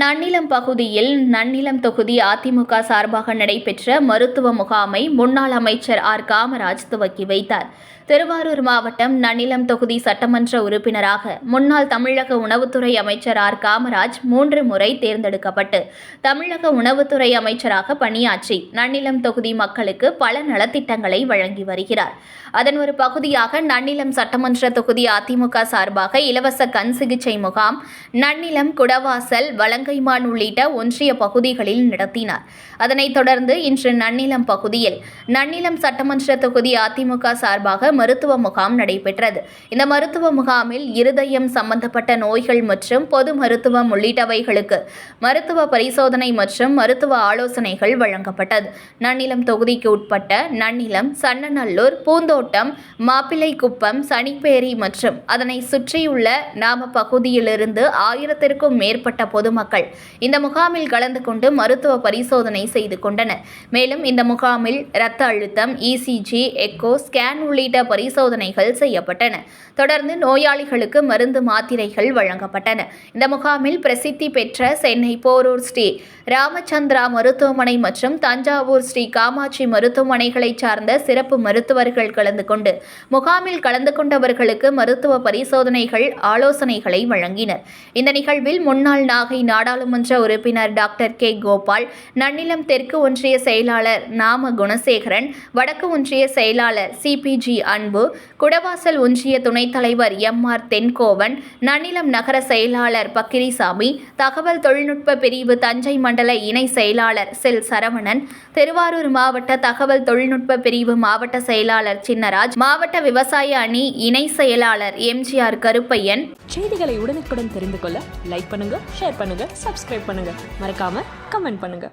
நன்னிலம் பகுதியில் நன்னிலம் தொகுதி அதிமுக சார்பாக நடைபெற்ற மருத்துவ முகாமை முன்னாள் அமைச்சர் ஆர். காமராஜ் துவக்கி வைத்தார். திருவாரூர் மாவட்டம் நன்னிலம் தொகுதி சட்டமன்ற உறுப்பினராக முன்னாள் தமிழக உணவுத்துறை அமைச்சர் ஆர். காமராஜ் மூன்று முறை தேர்ந்தெடுக்கப்பட்டு தமிழக உணவுத்துறை அமைச்சராக பணியாற்றி நன்னிலம் தொகுதி மக்களுக்கு பல நலத்திட்டங்களை வழங்கி வருகிறார். அதன் ஒரு பகுதியாக நன்னிலம் சட்டமன்ற தொகுதி அதிமுக சார்பாக இலவச கண் சிகிச்சை முகாம் நன்னிலம் குடவாசல் வழங்க வலங்கைமான் உள்ளிட்ட ஒன்றிய பகுதிகளில் நடத்தினார். அதனைத் தொடர்ந்து இன்று நன்னிலம் பகுதியில் நன்னிலம் சட்டமன்ற தொகுதி அதிமுக சார்பாக மருத்துவ முகாம் நடைபெற்றது. இந்த மருத்துவ முகாமில் இருதயம் சம்பந்தப்பட்ட நோய்கள் மற்றும் பொது மருத்துவம் உள்ளிட்டவைகளுக்கு மருத்துவ பரிசோதனை மற்றும் மருத்துவ ஆலோசனைகள் வழங்கப்பட்டது. நன்னிலம் தொகுதிக்கு உட்பட்ட நன்னிலம் சன்னநல்லூர் பூந்தோட்டம் மாப்பிள்ளைக்குப்பம் சனிப்பேரி மற்றும் அதனை சுற்றியுள்ள நாம பகுதியிலிருந்து ஆயிரத்திற்கும் மேற்பட்ட பொதுமக்கள் இந்த முகாமில் கலந்து கொண்டு மருத்துவ பரிசோதனை செய்து கொண்டனர். மேலும் இந்த முகாமில் இரத்த அழுத்தம் இசிஜி எக்கோ ஸ்கேன் உள்ளிட்ட பரிசோதனைகள் செய்யப்பட்டன. தொடர்ந்து நோயாளிகளுக்கு மருந்து மாத்திரைகள் வழங்கப்பட்டன. இந்த முகாமில் பிரசித்தி பெற்ற சென்னை போரூர் ஸ்ரீ ராமச்சந்திரா மருத்துவமனை மற்றும் தஞ்சாவூர் ஸ்ரீ காமாட்சி மருத்துவமனைகளைச் சார்ந்த சிறப்பு மருத்துவர்கள் கலந்து கொண்டு முகாமில் கலந்து கொண்டவர்களுக்கு மருத்துவ பரிசோதனைகள் ஆலோசனைகளை வழங்கினர். இந்த நிகழ்வில் முன்னாள் நாகை நாடாளுமன்ற உறுப்பினர் டாக்டர் கே. கோபால் நன்னிலம் தெற்கு ஒன்றிய செயலாளர் நாம குணசேகரன் வடக்கு ஒன்றிய செயலாளர் சிபிஜி அன்பு குடவாசல் ஒன்றிய துணைத் தலைவர் எம். ஆர். தென்கோவன் நன்னிலம் நகர செயலாளர் பக்கிரிசாமி தகவல் தொழில்நுட்ப பிரிவு தஞ்சை மண்டல இணை செயலாளர் செல். சரவணன் திருவாரூர் மாவட்ட தகவல் தொழில்நுட்ப பிரிவு மாவட்ட செயலாளர் சின்னராஜ் மாவட்ட விவசாய அணி இணை செயலாளர் எம்ஜிஆர் கருப்பையன். செய்திகளை உடனுக்குடன் தெரிந்து கொள்ள லைக் பண்ணுங்க ஷேர் பண்ணுங்க சப்ஸ்கிரைப் பண்ணுங்கள் மறக்காம கமெண்ட் பண்ணுங்க.